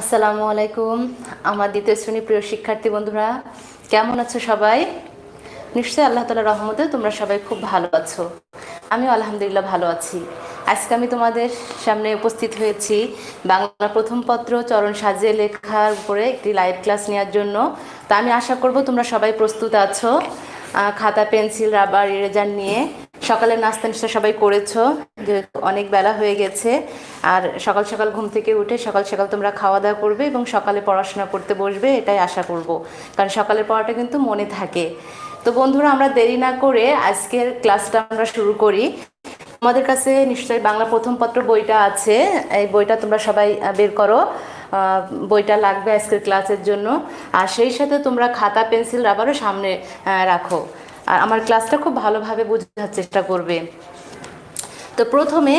আসসালামু আলাইকুম, আমার দ্বিতীয় শ্রেণি প্রিয় শিক্ষার্থী বন্ধুরা, কেমন আছো সবাই? নিশ্চয়ই আল্লাহ তালা রহমতে তোমরা সবাই খুব ভালো আছো। আমিও আলহামদুলিল্লাহ ভালো আছি। আজকে আমি তোমাদের সামনে উপস্থিত হয়েছি বাংলা প্রথম পত্র চরণ সাজিয়ে লেখার উপরে একটি লাইভ ক্লাস নেওয়ার জন্য। তা আমি আশা করব তোমরা সবাই প্রস্তুত আছো। খাতা, পেন্সিল রাবার ইরেজার নিয়ে সকালের নাস্তা নিশ্চয় সবাই করেছ, যেহেতু অনেক বেলা হয়ে গেছে। আর সকাল সকাল ঘুম থেকে উঠে সকাল সকাল তোমরা খাওয়া দাওয়া করবে এবং সকালে পড়াশোনা করতে বসবে, এটাই আশা করব। কারণ সকালের পড়াটা কিন্তু মনে থাকে। তো বন্ধুরা, আমরা দেরি না করে আজকের ক্লাসটা আমরা শুরু করি। আমাদের কাছে নিশ্চয়ই বাংলা প্রথম পত্র বইটা আছে। এই বইটা তোমরা সবাই বের করো। বইটা লাগবে আজকের ক্লাসের জন্য। আর সেই সাথে তোমরা খাতা, পেন্সিল, রাবারও সামনে রাখো। আর আমার ক্লাসটা খুব ভালোভাবে বোঝার চেষ্টা করবে। তো প্রথমে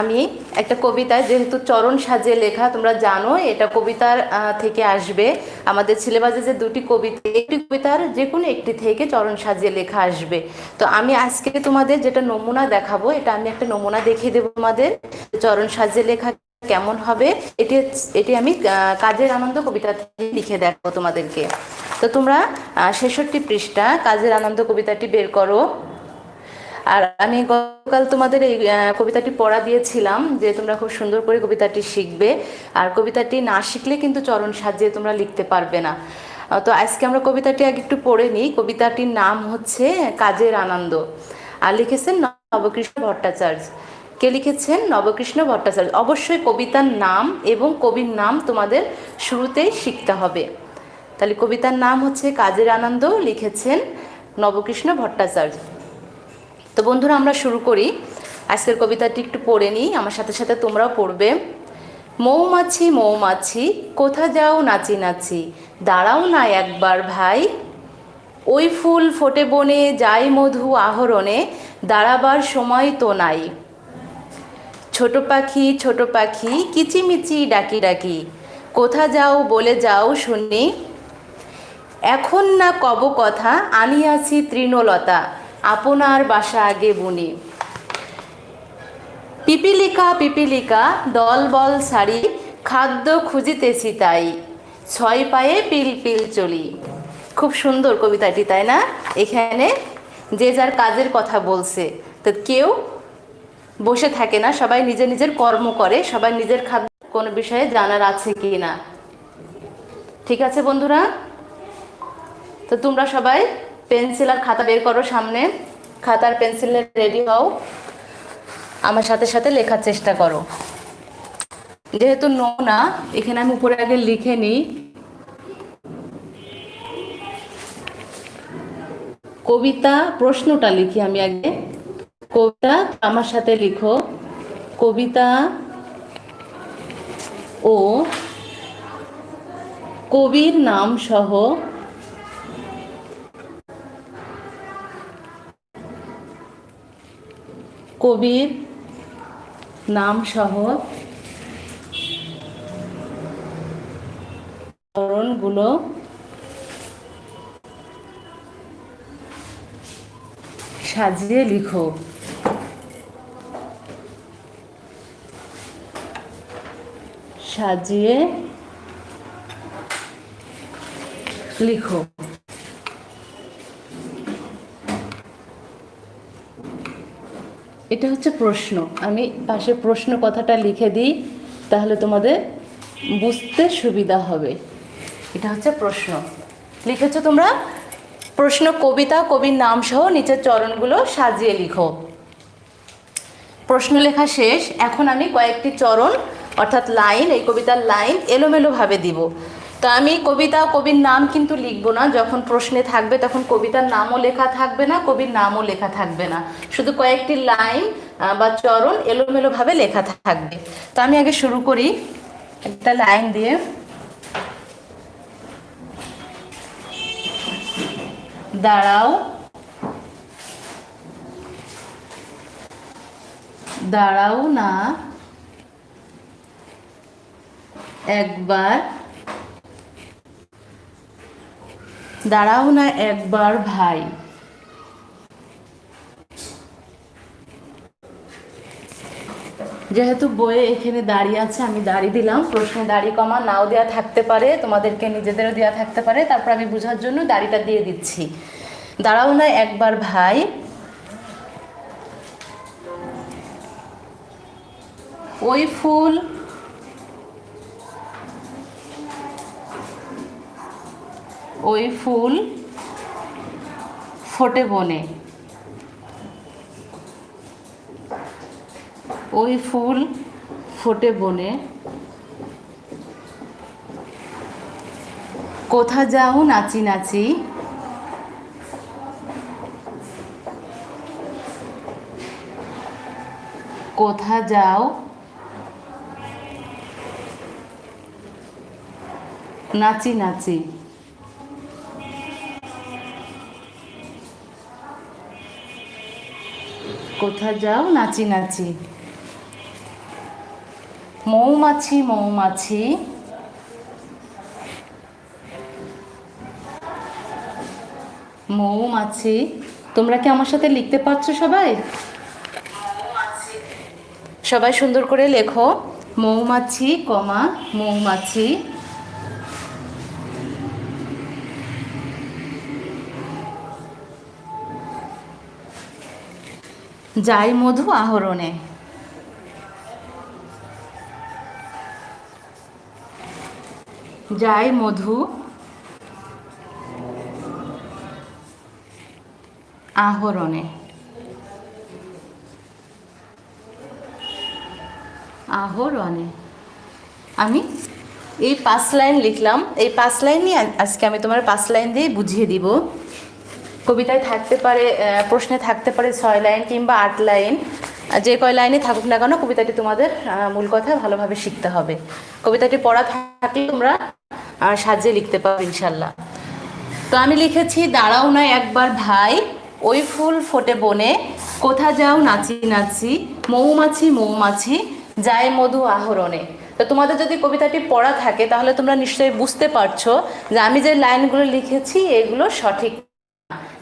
আমি একটা কবিতায় যেহেতু চরণ সাজিয়ে লেখা, তোমরা জানো এটা কবিতার থেকে আসবে। আমাদের সিলেবাসে যে দুটি কবিতা, একটি কবিতার যে কোনো একটি থেকে চরণ সাজিয়ে লেখা আসবে। তো আমি আজকে তোমাদের যেটা নমুনা দেখাবো, এটা আমি একটা নমুনা দেখিয়ে দেবো তোমাদের চরণ সাজিয়ে লেখা কেমন হবে। এটি এটি আমি কাজের আনন্দ কবিতা লিখে দেখাবো তোমাদেরকে। তো তোমরা ছেষট্টি পৃষ্ঠা, কাজের আনন্দ কবিতাটি বের করো। আর আমি গতকাল তোমাদের এই কবিতাটি পড়া দিয়েছিলাম, যে তোমরা খুব সুন্দর করে কবিতাটি শিখবে। আর কবিতাটি না শিখলে কিন্তু চরণ সাজিয়ে তোমরা লিখতে পারবে না। তো আজকে আমরা কবিতাটি আগে একটু পড়ে নিই। কবিতাটির নাম হচ্ছে কাজের আনন্দ। আর লিখেছেন নবকৃষ্ণ ভট্টাচার্য। কে লিখেছেন? নবকৃষ্ণ ভট্টাচার্য। অবশ্যই কবিতার নাম এবং কবির নাম তোমাদের শুরুতেই শিখতে হবে। তাহলে কবিতার নাম হচ্ছে কাজের আনন্দ, লিখেছেন নবকৃষ্ণ ভট্টাচার্য। তো বন্ধুরা, আমরা শুরু করি। আজকের কবিতাটি একটু পড়ে নিই। আমার সাথে সাথে তোমরাও পড়বে। মৌমাছি মৌমাছি, কোথা যাও নাচি নাচি, দাঁড়াও না একবার ভাই। ওই ফুল ফোটে বনে, যাই মধু আহরণে, দাঁড়াবার সময় তো নাই। ছোট পাখি ছোট পাখি, কিচিমিচি, ডাকি ডাকি, কোথা যাও বলে যাও শুনি। এখন না কব কথা, আনিয়াছি তৃণলতা, আপনার বাসা আগে বুনি। পিপিলিকা পিপিলিকা, দল বল সারি খাদ্য খুঁজিতেছি তাই, ছয় পায়ে পিল পিল চলি। খুব সুন্দর কবিতাটি, তাই না? এখানে যে যার কাজের কথা বলছে, তো কেউ বসে থাকে না, সবাই নিজের নিজের কর্ম করে, সবাই নিজের খাদ্য কোনো বিষয়ে জানার আছে কি না ঠিক আছে বন্ধুরা? তো তোমরা সবাই পেন্সিল আর খাতা বের করো সামনে। খাতার পেন্সিলে রেডি হও। আমার সাথে সাথে লেখার চেষ্টা করো। যেহেতু না, এখানে আমি উপরে আগে লিখে নিই। কবিতা প্রশ্নটা লিখি আমি আগে। কবিতা আমার সাথে লিখো। কবিতা ও কবির নাম সহ কবির নাম সহ চরণগুলো সাজিয়ে লিখো। সাজিয়ে লিখো। এটা হচ্ছে প্রশ্ন। আমি পাশে প্রশ্ন কথাটা লিখে দিই, তাহলে তোমাদের বুঝতে সুবিধা হবে। এটা হচ্ছে প্রশ্ন। লিখেছো তোমরা? প্রশ্ন, কবিতা, কবির নাম সহ নিচের চরণগুলো সাজিয়ে লিখো। প্রশ্ন লেখা শেষ। এখন আমি কয়েকটি চরণ, অর্থাৎ লাইন, এই কবিতার লাইন এলোমেলোভাবে দিব। তো আমি কবিতা, কবির নাম কিন্তু লিখব না। যখন প্রশ্নে থাকবে তখন কবিতার নামও লেখা থাকবে না, কবির নামও লেখা থাকবে না। শুধু কয়েকটি লাইন বা চরণ এলোমেলোভাবে লেখা থাকবে। তো আমি আগে শুরু করি। একটা লাইন দিয়ে। দাঁড়াও। দাঁড়াও না। একবার। দাঁড়াও না একবার ভাই। যেহেতু বইয়ে এখানে দাঁড়িয়ে আছে, আমি দাঁড়িয়ে দিলাম। প্রশ্নে দাড়ি কমা, নাও দেওয়া থাকতে পারে, তোমাদেরকে নিজেদেরও দেওয়া থাকতে পারে। তারপর আমি বোঝার জন্য দাড়িটা দিয়ে দিচ্ছি। দাঁড়াও না একবার ভাই। ওই ফুল ওই ফুল ফোটে বনে। ওই ফুল ফোটে বনে। কোথা যাও নাচি নাচি। কোথা যাও নাচি নাচি। কোথা যাও? নাচি নাচি। মৌমাছি মৌমাছি। মৌমাছি। তোমরা কি আমার সাথে লিখতে পারছ সবাই? সবাই সুন্দর করে লেখো। মৌমাছি, কমা, মৌমাছি। যাই মধু আহরণে। যাই মধু আহরণে। আহরণে। আমি এই পাঁচ লাইন লিখলাম। এই পাঁচ লাইনই আজ- আজকে আমি তোমার পাঁচ লাইন দিয়ে বুঝিয়ে দিব। কবিতায় থাকতে পারে প্রশ্নে থাকতে পারে ছয় লাইন কিংবা আট লাইন। যে কয় লাইনে থাকুক না কেন কবিতাটি তোমাদের মূল কথা ভালোভাবে শিখতে হবে। কবিতাটি পড়া থাকলে তোমরা সাজিয়ে লিখতে পারো ইনশাল্লাহ তো আমি লিখেছি, দাঁড়াও না একবার ভাই, ওই ফুল ফোটে বনে। কোথা যাও নাচি নাচি, মৌমাছি মৌমাছি, যায় মধু আহরণে। তো তোমাদের যদি কবিতাটি পড়া থাকে, তাহলে তোমরা নিশ্চয়ই বুঝতে পারছ যে আমি যে লাইনগুলো লিখেছি, এগুলো সঠিক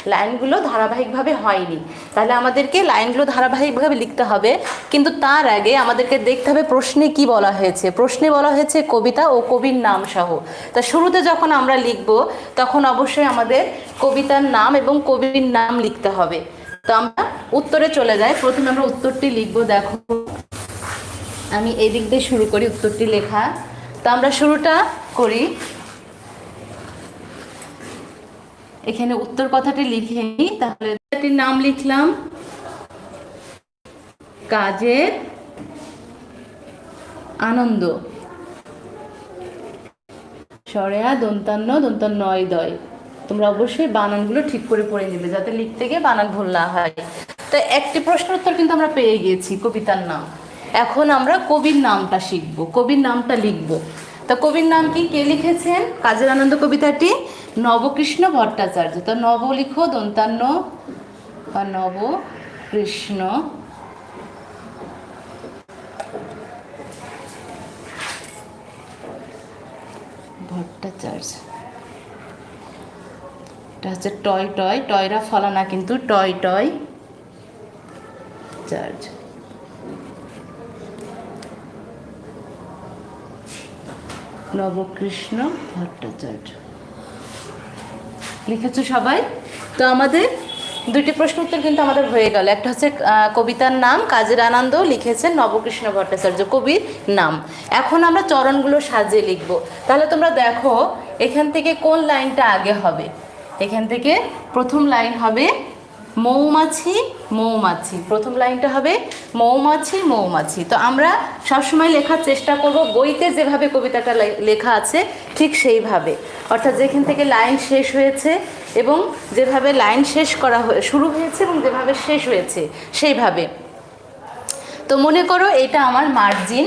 লাইনগুলো ধারাবাহিকভাবে হয়নি। তাহলে আমাদেরকে লাইনগুলো ধারাবাহিকভাবে লিখতে হবে। কিন্তু তার আগে আমাদেরকে দেখতে হবে প্রশ্নে কি বলা হয়েছে। প্রশ্নে বলা হয়েছে কবিতা ও কবির নাম সহ। তা শুরুতে যখন আমরা লিখব, তখন অবশ্যই আমাদের কবিতার নাম এবং কবির নাম লিখতে হবে। তো আমরা উত্তরে চলে যাই। প্রথমে আমরা উত্তরটি লিখব, দেখো। আমি এই দিক দিয়ে শুরু করি উত্তরটি লেখা। তো আমরা শুরুটা করি। এখানে উত্তর কথাটি লিখে নিই তাহলে নাম লিখলাম। কাজের আনন্দ। সরেয়া দন্তান্ন দন্তান্ন নয় দয়। তোমরা অবশ্যই বানানগুলো ঠিক করে পড়ে নেবে, যাতে লিখতে গিয়ে বানান ভুল না হয়। তো একটি প্রশ্ন উত্তর কিন্তু আমরা পেয়ে গিয়েছি কবিতার নাম। এখন আমরা কবির নামটা শিখব, কবির নামটা লিখব। তো কবির নাম কি? কে লিখেছেন? কাজের আনন্দ কবিতাটি নবকৃষ্ণ ভট্টাচার্য। তো নব লিখো দন্তান্ন বা নবকৃষ্ণ। ভট্টাচার্য। এটা হচ্ছে টয় টয়, টয়রা ফলা না কিন্তু toy toy charge. Nabakrishna Bhattacharya. লিখেছো সবাই? তো আমাদের দুইটি প্রশ্ন উত্তর কিন্তু আমাদের হয়ে গেল। একটা হচ্ছে কবিতার নাম, কাজের আনন্দ লিখেছেন নবকৃষ্ণ ভট্টাচার্য, কবির নাম। এখন আমরা চরণগুলো সাজিয়ে লিখব। তাহলে তোমরা দেখো, এখান থেকে কোন লাইনটা আগে হবে? এখান থেকে প্রথম লাইন হবে মৌমাছি মৌমাছি। প্রথম লাইনটা হবে মৌমাছি মৌমাছি। তো আমরা সবসময় লেখার চেষ্টা করব, বইতে যেভাবে কবিতাটা লেখা আছে, ঠিক সেইভাবে। অর্থাৎ যেখান থেকে লাইন শেষ হয়েছে এবং যেভাবে লাইন শেষ করা শুরু হয়েছে এবং যেভাবে শেষ হয়েছে, সেইভাবে। তো মনে করো এটা আমার মার্জিন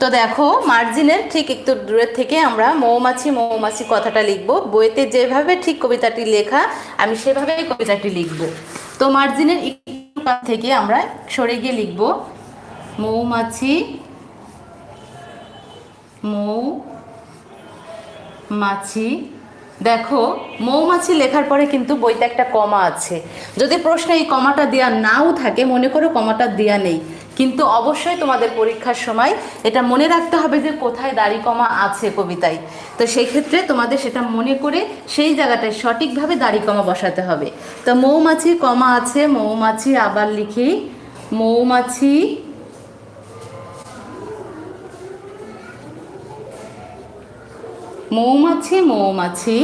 তো দেখো মার্জিনের ঠিক একটু দূরের থেকে আমরা মৌমাছি মৌমাছি কথাটা লিখব। বইতে যেভাবে ঠিক কবিতাটি লেখা, আমি সেভাবেই কবিতাটি লিখব। তো মার্জিনের থেকে আমরা সরে গিয়ে লিখব। মৌমাছি মৌ মাছি দেখো, মৌমাছি লেখার পরে কিন্তু বইতে একটা কমা আছে। যদি প্রশ্নে এই কমাটা দেওয়া নাও থাকে, মনে করো কমাটা দেওয়া নেই। কিন্তু অবশ্যই তোমাদের পরীক্ষার সময় এটা মনে রাখতে হবে যে কোথায় দাড়ি কমা আছে কবিতায়। তো সেই ক্ষেত্রে তোমাদের সেটা মনে করে সেই জায়গাটায় সঠিকভাবে দাড়ি কমা বসাতে হবে। তো মৌমাছি কমা আছে, মৌমাছি আবার লিখি, মৌমাছি মৌমাছি মৌমাছি।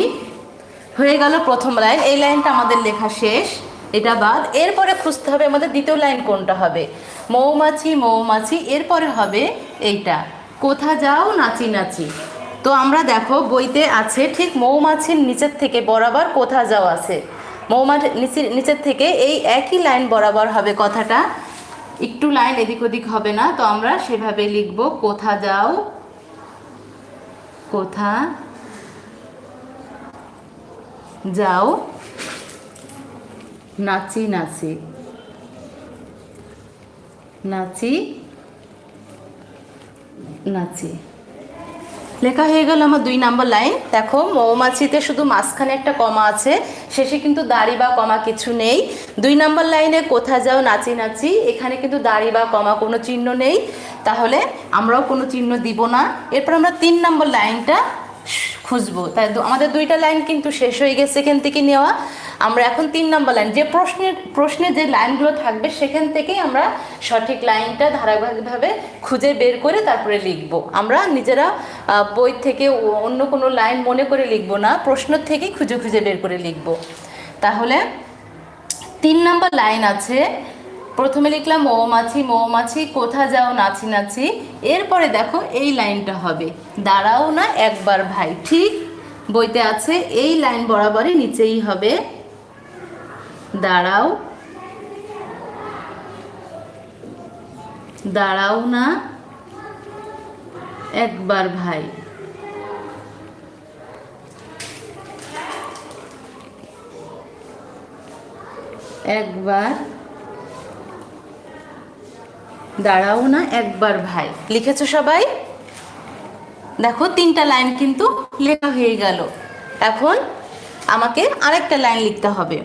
হয়ে গেল প্রথম লাইন এই লাইনটা আমাদের লেখা শেষ। এটা বাদ। এরপরে খুঁজতে হবে আমাদের দ্বিতীয় লাইন কোনটা হবে? মৌমাছি মৌমাছি, এরপরে হবে এইটা। কোথা যাও, নাচি নাচি। তো আমরা দেখো, বইতে আছে ঠিক মৌমাছির নিচের থেকে বরাবর কোথা যাও আছে। মৌমাছি নিচের নিচের থেকে এই একই লাইন বরাবর হবে কথাটা। একটু লাইন এদিক ওদিক হবে না, তো আমরা সেভাবে লিখব, কোথা যাও কোথা যাও নাচি নাচি। নাচি নাচি। লেখা হয়ে গেল আমার দুই নাম্বার লাইন। দেখো, মৌমাছিতে শুধু মাঝখানে একটা কমা আছে, শেষে কিন্তু দাড়ি বা কমা কিছু নেই। দুই নাম্বার লাইনে কোথা যাও, নাচি নাচি। এখানে কিন্তু দাড়ি বা কমা কোনো চিহ্ন নেই। তাহলে আমরাও কোনো চিহ্ন দিব না। এরপর আমরা তিন নম্বর লাইনটা খুঁজবো। তাই আমাদের দুইটা লাইন কিন্তু শেষ হয়ে গেছে এখান থেকে নেওয়া। আমরা এখন তিন নম্বর লাইন। যে প্রশ্নের প্রশ্নে যে লাইনগুলো থাকবে সেখান থেকেই আমরা সঠিক লাইনটা ধারাবাহিকভাবে খুঁজে বের করে তারপরে লিখব। আমরা নিজেরা বই থেকে অন্য কোনো লাইন মনে করে লিখব না, প্রশ্ন থেকেই খুঁজে খুঁজে বের করে লিখব। তাহলে তিন নাম্বার লাইন আছে প্রথমে লিখলাম, মৌমাছি মৌমাছি, কোথা যাও, নাচি নাচি। এরপরে দেখো এই লাইনটা হবে। দাঁড়াও না একবার ভাই, ঠিক বইতে আছে, এই লাইন বরাবরই নিচেই হবে। দাঁড়াও। দাঁড়াও না একবার ভাই। একবার দাঁড়াও না একবার ভাই। লিখেছো সবাই? দেখো, তিনটা লাইন কিন্তু লেখা হয়ে গেল। এখন আমাকে আরেকটা লাইন লিখতে হবে।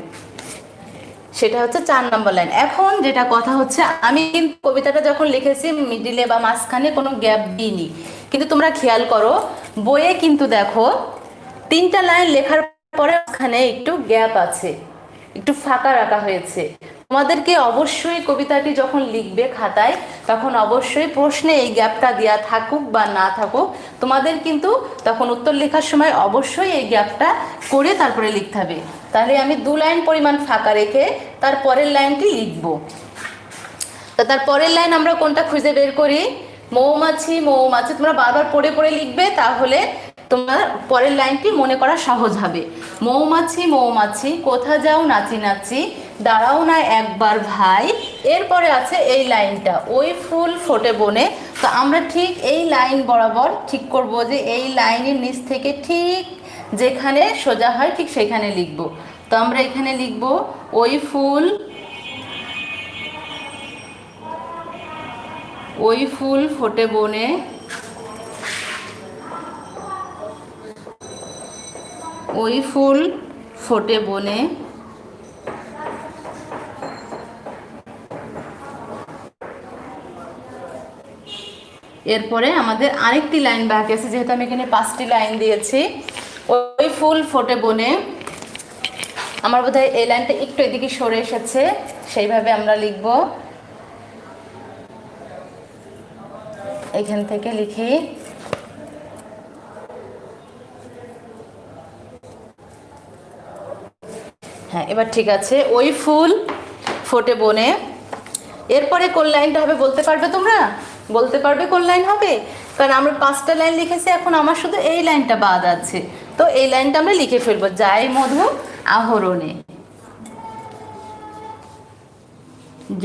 সেটা হচ্ছে চার নম্বর লাইন। এখন যেটা কথা হচ্ছে, আমি কিন্তু কবিতাটা যখন লিখেছি, মিডিলে বা মাঝখানে কোনো গ্যাপ দিইনি। কিন্তু তোমরা খেয়াল করো, বইয়ে কিন্তু দেখো, তিনটা লাইন লেখার পরে মাঝখানে একটু গ্যাপ আছে। একটু ফাঁকা রাখা হয়েছে। তোমাদেরকে অবশ্যই কবিতাটি যখন লিখবে খাতায়, তখন অবশ্যই প্রশ্নে এই গ্যাপটা দেওয়া থাকুক বা না থাকুক, তোমাদের কিন্তু তখন উত্তর লেখার সময় অবশ্যই এই গ্যাপটা করে তারপরে লিখতে হবে। তাহলে আমি দু লাইন পরিমাণ ফাঁকা রেখে তার পরের লাইনটি লিখব। তো তার পরের লাইন আমরা কোনটা খুঁজে বের করি? মৌমাছি মৌমাছি, তোমরা বারবার পড়ে পড়ে লিখবে, তাহলে তোমার পরের লাইনটি মনে করা সহজ হবে। মৌমাছি মৌমাছি কোথা যাও নাচি নাচি, দাঁড়াও না একবার ভাই। এরপরে আছে এই লাইনটা, ওই ফুল ফোটে বনে। তো আমরা ঠিক এই লাইন বরাবর ঠিক করব যে এই লাইনের নিচ থেকে ঠিক যেখানে সোজা হয় ঠিক সেখানে লিখব। তো আমরা এখানে লিখব, ওই ফুল ওই ফুল ফোটে বনে। ওই ফুল ফোটে বনে। এরপরে আমাদের আরেকটি লাইন বাকি আছে, যেহেতু আমি এখানে পাঁচটি লাইন দিয়েছি। ওই ফুল ফোটে বনে। আমার বোধহয় এই লাইনটা একটু এদিকে সরে এসেছে, সেইভাবে আমরা লিখব। এখান থেকে লিখি হ্যাঁ এবার ঠিক আছে। ওই ফুল ফোটে বনে। এরপরে কোন লাইনটা হবে বলতে পারবে তোমরা? বলতে পারবে কোন লাইন হবে? কারণ আমরা পাঁচটা লাইন লিখেছি, এখন আমার শুধু এই লাইনটা বাদ আছে। তো এই লাইনটা আমরা লিখে ফেলব, যাই মধু আহরণে।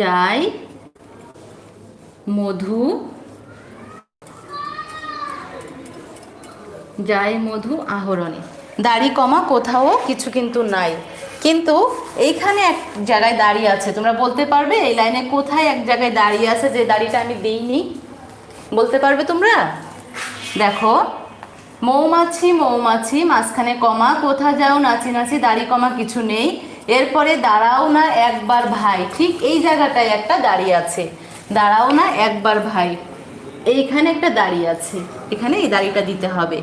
যাই মধু যাই মধু আহরণে। দাড়ি কমা, কোথাও কিছু কিন্তু নাই। কিন্তু এইখানে এক জায়গায় দাঁড়িয়ে আছে। তোমরা বলতে পারবে এই লাইনে কোথায় এক জায়গায় দাঁড়িয়ে আছে যে দাড়িটা আমি দিইনি? বলতে পারবে তোমরা? দেখো, মৌমাছি মৌমাছি, মাঝখানে কমা কোথা যাও, নাচি নাচি, দাড়ি কমা কিছু নেই। এরপরে দাঁড়াও না একবার ভাই, ঠিক এই জায়গাটায় একটা দাঁড়িয়ে আছে। দাঁড়াও না একবার ভাই। এইখানে একটা দাড়ি আছে। এখানে এই দাড়িটা দিতে হবে।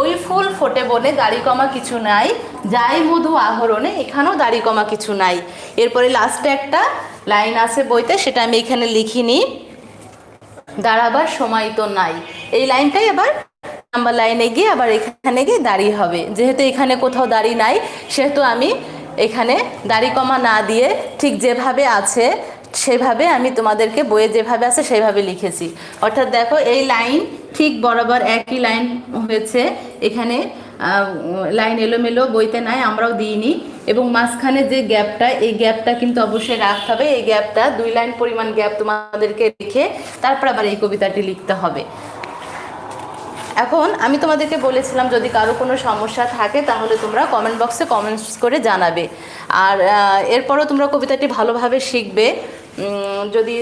ওই ফুল ফোটে বলে দাড়ি কমা কিছু নাই। যাই মধু আহরণে, এখানেও দাড়ি কমা কিছু নাই। এরপরে লাস্টে একটা লাইন আছে বইতে, সেটা আমি এখানে লিখিনি। দাঁড়াবার সময় তো নাই। এই লাইনটাই আবার নাম্বার লাইনে গিয়ে আবার এখানে গিয়ে দাঁড়িয়ে হবে। যেহেতু এখানে কোথাও দাড়ি নাই, সেহেতু আমি এখানে দাড়ি কমা না দিয়ে ঠিক যেভাবে আছে সেভাবে আমি তোমাদেরকে বইয়ে যেভাবে আছে সেভাবে লিখেছি। অর্থাৎ দেখো, এই লাইন ঠিক বরাবর একই লাইন হয়েছে। এখানে লাইন এলোমেলো, বইতে নাই, আমরাও দিইনি। এবং মাঝখানে যে গ্যাপটা, এই গ্যাপটা কিন্তু অবশ্যই রাখতে হবে। এই গ্যাপটা, দুই লাইন পরিমাণ গ্যাপ তোমাদেরকে লিখে তারপর আবার এই কবিতাটি লিখতে হবে। এখন আমি তোমাদেরকে বলেছিলাম, যদি কারও কোনো সমস্যা থাকে, তাহলে তোমরা কমেন্ট বক্সে কমেন্টস করে জানাবে। আর এরপরও তোমরা কবিতাটি ভালোভাবে শিখবে। যদি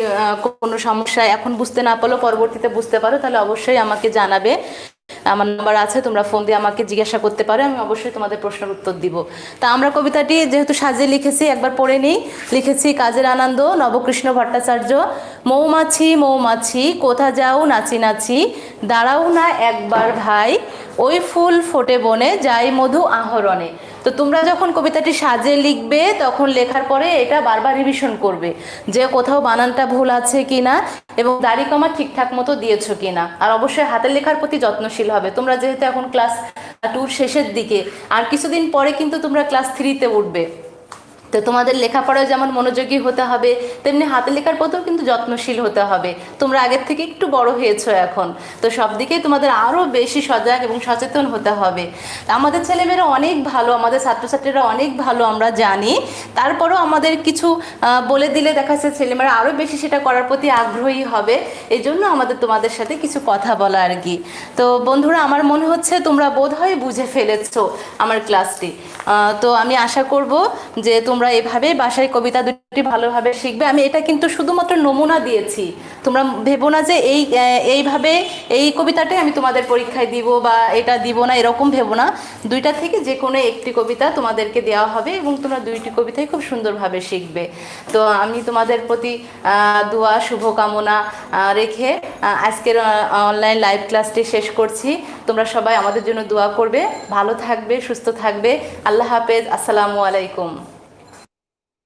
কোনো সমস্যা এখন বুঝতে না পারলেও পরবর্তীতে বুঝতে পারো, তাহলে অবশ্যই আমাকে জানাবে। আমার নাম্বার আছে, তোমরা ফোন দিয়ে আমাকে জিজ্ঞাসা করতে পারো, আমি অবশ্যই তোমাদের প্রশ্নের উত্তর দিব। তা আমরা কবিতাটি যেহেতু সাজে লিখেছি, একবার পড়ে নিই। লিখেছি, কাজের আনন্দ, নবকৃষ্ণ ভট্টাচার্য। মৌমাছি মৌমাছি, কোথা যাও, নাচি নাচি। দাঁড়াও না একবার ভাই, ওই ফুল ফোটে বনে, যাই মধু আহরণে। তো তোমরা যখন কবিতাটি সাজে লিখবে, তখন লেখার পরে এটা বারবার রিভিশন করবে যে কোথাও বানানটা ভুল আছে কি না এবং দাড়ি কমা ঠিকঠাক মতো দিয়েছ কিনা। আর অবশ্যই হাতের লেখার প্রতি যত্নশীল হবে। তোমরা যেহেতু এখন ক্লাস টুর শেষের দিকে, আর কিছুদিন পরে কিন্তু তোমরা ক্লাস থ্রিতে উঠবে। তো তোমাদের লেখাপড়ায় যেমন মনোযোগী হতে হবে, তেমনি হাতে লেখার প্রতিও কিন্তু যত্নশীল হতে হবে। তোমরা আগের থেকে একটু বড় হয়েছো এখন। তো সব দিকেই তোমাদের আরও বেশি সজাগ এবং সচেতন হতে হবে। আমাদের ছেলেমেয়েরা অনেক ভালো, আমাদের ছাত্রছাত্রীরা অনেক ভালো, আমরা জানি। তারপরেও আমাদের কিছু বলে দিলে দেখা যাচ্ছে ছেলেমেয়েরা আরও বেশি সেটা করার প্রতি আগ্রহী হবে। এই জন্য আমাদের, তোমাদের সাথে কিছু কথা বলা আর কি। তো বন্ধুরা, আমার মনে হচ্ছে তোমরা বোধহয় বুঝে ফেলেছ আমার ক্লাসটি। তো আমি আশা করব যে তোমরা এভাবে বাসায় কবিতা দুটি ভালোভাবে শিখবে। আমি এটা কিন্তু শুধুমাত্র নমুনা দিয়েছি। তোমরা ভেবো না যে এই এইভাবে এই কবিতাটাই আমি তোমাদের পরীক্ষায় দিব বা এটা দিব না, এরকম ভেবো না। দুইটা থেকে যে কোনো একটি কবিতা তোমাদেরকে দেওয়া হবে এবং তোমরা দুইটি কবিতাই খুব সুন্দরভাবে শিখবে। তো আমি তোমাদের প্রতি দোয়া, শুভকামনা রেখে আজকের অনলাইন লাইভ ক্লাসটি শেষ করছি। তোমরা সবাই আমাদের জন্য দোয়া করবে। ভালো থাকবে, সুস্থ থাকবে। আল্লাহ হাফেজ। আসসালামু আলাইকুম।